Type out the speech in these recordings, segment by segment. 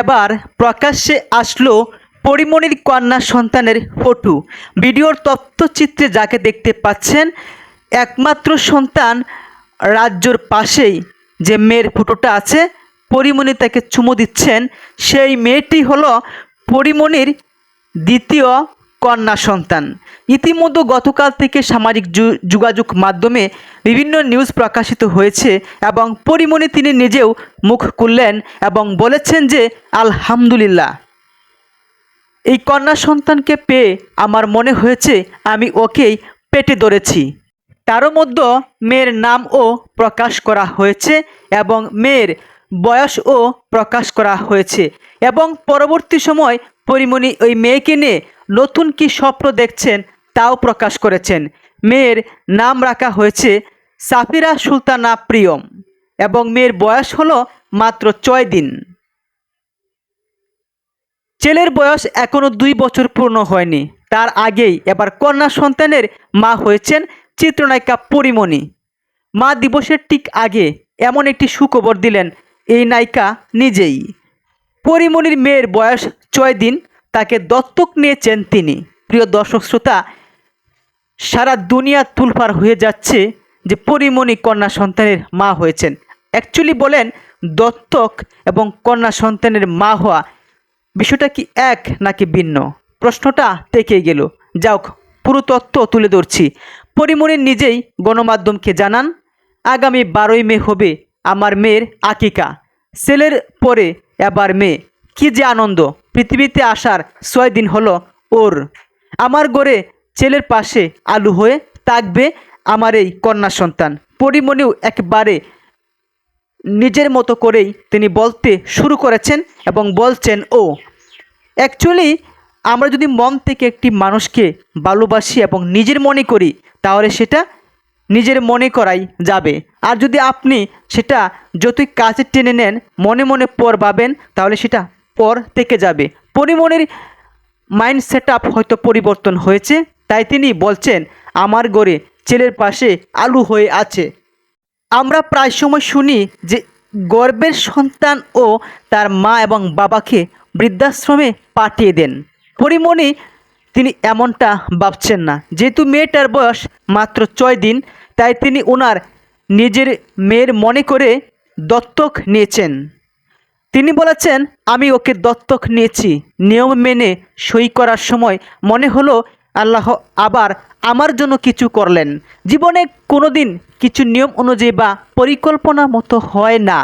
এবার প্রকাশ্যে আসলো পরিমণির কন্যা সন্তানের ফটো। ভিডিওর তথ্যচিত্রে যাকে দেখতে পাচ্ছেন, একমাত্র সন্তান রাজ্যর পাশেই যে মেয়ের ফটোটা আছে পরিমণি তাকে চুমু দিচ্ছেন। সেই মেয়েটি হলো পরিমণির দ্বিতীয় কন্যা সন্তান। ইতিমধ্যে গতকাল থেকে সামাজিক যোগাযোগ মাধ্যমে বিভিন্ন নিউজ প্রকাশিত হয়েছে এবং পরিমণি তিনি নিজেও মুখ খুললেন এবং বলেছেন যে, আলহামদুলিল্লাহ। এই কন্যা সন্তানকে পেয়ে আমার মনে হয়েছে আমি ওকেই পেটে ধরেছি। তারও মধ্যে মেয়ের নামও প্রকাশ করা হয়েছে এবং মেয়ের বয়সও প্রকাশ করা হয়েছে এবং পরবর্তী সময় পরিমণি ওই মেয়েকে নিয়ে নতুন কি স্বপ্ন দেখছেন তাও প্রকাশ করেছেন। মেয়ের নাম রাখা হয়েছে সাফিরা সুলতানা প্রিয়ম এবং মেয়ের বয়স হলো মাত্র ছয় দিন। ছেলের বয়স এখনও দুই বছর পূর্ণ হয়নি। তার আগেই এবার কন্যা সন্তানের মা হয়েছেন চিত্রনায়িকা পরিমণি। মা দিবসের ঠিক আগে এমন একটি সুখবর দিলেন এই নায়িকা নিজেই। পরিমণির মেয়ের বয়স ছয় দিন, তাকে দত্তক নিয়েছেন তিনি। প্রিয় দর্শক শ্রোতা, সারা দুনিয়া তুলপার হয়ে যাচ্ছে যে পরিমণি কন্যা সন্তানের মা হয়েছেন। অ্যাকচুয়ালি বলেন, দত্তক এবং কন্যা সন্তানের মা হওয়া বিষয়টা কি এক নাকি ভিন্ন? প্রশ্নটা থেকেই গেল। যাওক পুরো তত্ত্ব তুলে ধরছি। পরিমণি নিজেই গণমাধ্যমকে জানান, আগামী বারোই মে হবে আমার মেয়ের আকিকা। ছেলের পরে এবার মেয়ে। কি যে আনন্দ, পৃথিবীতে আসার ছয় দিন হলো ওর। আমার গড়ে ছেলের পাশে আলু হয়ে থাকবে আমার এই কন্যা সন্তান। পরিমণিও একবারে নিজের মতো করেই তিনি বলতে শুরু করেছেন এবং বলছেন, ও অ্যাকচুয়ালি আমরা যদি মন থেকে একটি মানুষকে ভালোবাসি এবং নিজের মনে করি, তাহলে সেটা নিজের মনে করাই যাবে। আর যদি আপনি সেটা যতই কাছে টেনে নেন, মনে মনে পর ভাবেন, তাহলে সেটা পর থেকে যাবে। পরিমণের মাইন্ড সেট হয়তো পরিবর্তন হয়েছে, তাই তিনি বলছেন, আমার গড়ে ছেলের পাশে আলু হয়ে আছে। আমরা প্রায় সময় শুনি যে গর্বের সন্তান ও তার মা এবং বাবাকে বৃদ্ধাশ্রমে পাঠিয়ে দেন। পরিমণি তিনি এমনটা ভাবছেন না। যেহেতু মেয়েটার বয়স মাত্র ছয় দিন, তাই তিনি ওনার নিজের মেয়ের মনে করে দত্তক নিয়েছেন। তিনি বলেছেন, আমি ওকে দত্তক নিয়েছি। নিয়ম মেনে সই করার সময় মনে হলো, আল্লাহ আবার আমার জন্য কিছু করলেন। জীবনে কোনো দিন কিছু নিয়ম অনুযায়ী বা পরিকল্পনা মতো হয় না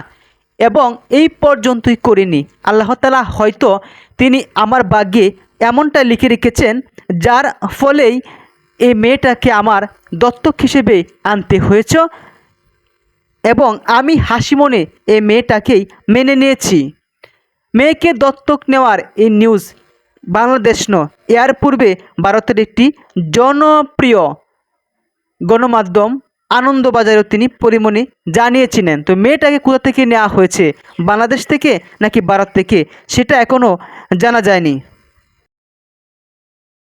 এবং এই পর্যন্তই করিনি। আল্লাহ তালা হয়তো তিনি আমার ভাগ্যে এমনটা লিখে রেখেছেন, যার ফলেই এই মেয়েটাকে আমার দত্তক হিসেবে আনতে হয়েছে এবং আমি হাসি মনে এই মেয়েটাকেই মেনে নিয়েছি। মেয়েকে দত্তক নেওয়ার এই নিউজ বাংলাদেশ ন এর পূর্বে ভারতের একটি জনপ্রিয় গণমাধ্যম আনন্দবাজারেও তিনি পরিমণি জানিয়েছিলেন। তো মেয়েটাকে কোথা থেকে নেওয়া হয়েছে, বাংলাদেশ থেকে নাকি ভারত থেকে, সেটা এখনও জানা যায়নি।